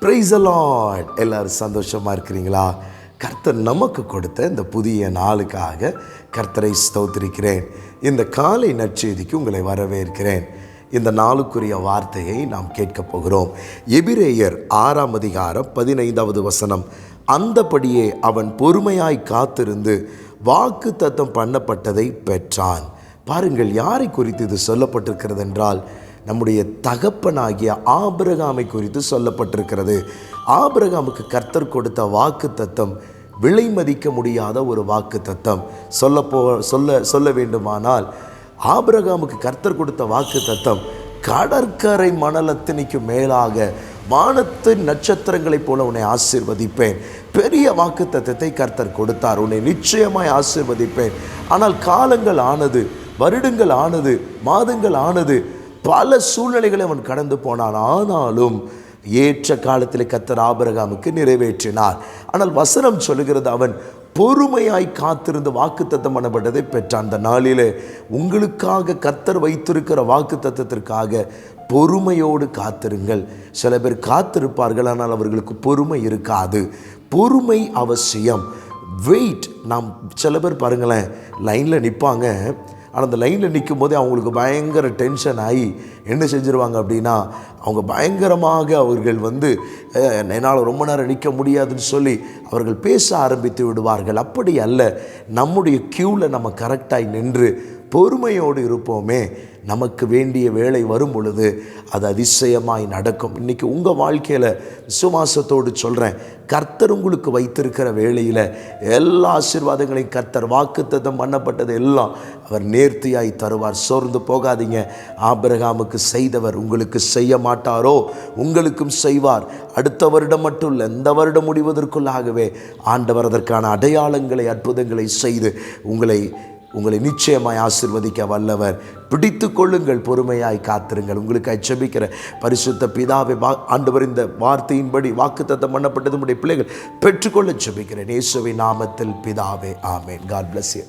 Price allot எல்லோரும் சந்தோஷமாக இருக்கிறீங்களா? கர்த்தர் நமக்கு கொடுத்த இந்த புதிய நாளுக்காக கர்த்தரை ஸ்தோத்திருக்கிறேன். இந்த காலை நற்செய்திக்கு உங்களை வரவேற்கிறேன். இந்த நாளுக்குரிய வார்த்தையை நாம் கேட்கப் போகிறோம். எபிரேயர் ஆறாம் அதிகாரம் பதினைந்தாவது வசனம். அந்தபடியே அவன் பொறுமையாய் காத்திருந்து வாக்கு தத்தம் பண்ணப்பட்டதை பெற்றான். பாருங்கள் யாரை குறித்து இது சொல்லப்பட்டிருக்கிறது என்றால் நம்முடைய தகப்பனாகிய ஆபிரகாமை குறித்து சொல்லப்பட்டிருக்கிறது. ஆபிரகாமுக்கு கர்த்தர் கொடுத்த வாக்கு தத்தம் விலை மதிக்க முடியாத ஒரு வாக்கு தத்தம் சொல்ல சொல்ல சொல்ல வேண்டுமானால் ஆபிரகாமுக்கு கர்த்தர் கொடுத்த வாக்கு தத்தம் கடற்கரை மணலத்தினிக்கு மேலாக வானத்து நட்சத்திரங்களைப் போல உன்னை ஆசிர்வதிப்பேன். பெரிய வாக்கு தத்தத்தை கர்த்தர் கொடுத்தார். உன்னை நிச்சயமாய் ஆசீர்வதிப்பேன். ஆனால் காலங்கள் ஆனது வருடங்கள் ஆனது மாதங்கள் ஆனது பல சூழ்நிலைகளை அவன் கடந்து போனான். ஆனாலும் ஏற்ற காலத்தில் கத்தர் ஆபரகாமுக்கு நிறைவேற்றினார். ஆனால் வசனம் சொல்லுகிறது அவன் பொறுமையாய் காத்திருந்து வாக்குத்தத்தம் பண்ணப்பட்டதை பெற்றான். அந்த நாளிலே உங்களுக்காக கத்தர் வைத்திருக்கிற வாக்குத்தத்தத்திற்காக பொறுமையோடு காத்திருங்கள். சில பேர் காத்திருப்பார்கள் ஆனால் அவர்களுக்கு பொறுமை இருக்காது. பொறுமை அவசியம். வெயிட் நாம் சில பேர் பாருங்களேன் லைனில் நிற்பாங்க ஆனால் அந்த லைனில் நிற்கும் போதே அவங்களுக்கு பயங்கர டென்ஷன் ஆகி என்ன செஞ்சுருவாங்க அப்படின்னா அவங்க பயங்கரமாக அவர்கள் வந்து என்னால் ரொம்ப நேரம் நிற்க முடியாதுன்னு சொல்லி அவர்கள் பேச ஆரம்பித்து விடுவார்கள். அப்படி அல்ல நம்முடைய க்யூவில் நம்ம கரெக்டாக நின்று பொறுமையோடு இருப்போமே. நமக்கு வேண்டிய வேலை வரும் பொழுது அது அதிசயமாய் நடக்கும். இன்றைக்கி உங்கள் வாழ்க்கையில் விசுவாசத்தோடு சொல்கிறேன் கர்த்தர் உங்களுக்கு வைத்திருக்கிற வேலையில் எல்லா ஆசீர்வாதங்களையும் கர்த்தர் வாக்குத்தத்தம் பண்ணப்பட்டது எல்லாம் அவர் நேர்த்தியாய் தருவார். சோர்ந்து போகாதீங்க. ஆபிரகாமுக்கு செய்தவர் உங்களுக்கு செய்ய மாட்டாரோ? உங்களுக்கும் செய்வார். அடுத்த வருடம் மட்டும் இல்லை இந்த வருடம் முடிவதற்குள்ளாகவே ஆண்டவர் அதற்கான அடையாளங்களை அற்புதங்களை செய்து உங்களை உங்களை நிச்சயமாய் ஆசிர்வதிக்க வல்லவர். பிடித்து கொள்ளுங்கள் பொறுமையாய் காத்திருங்கள். உங்களுக்கு அச்சபிக்கிற பரிசுத்த பிதாவை வா ஆண்டவர் இந்த வார்த்தையின்படி வாக்குத்தத்தம் பண்ணப்பட்டது உடைய பிள்ளைகள் பெற்றுக்கொள்ள ஜெபிக்கிறேன். நேசுவை நாமத்தில் பிதாவே ஆமேன். God bless you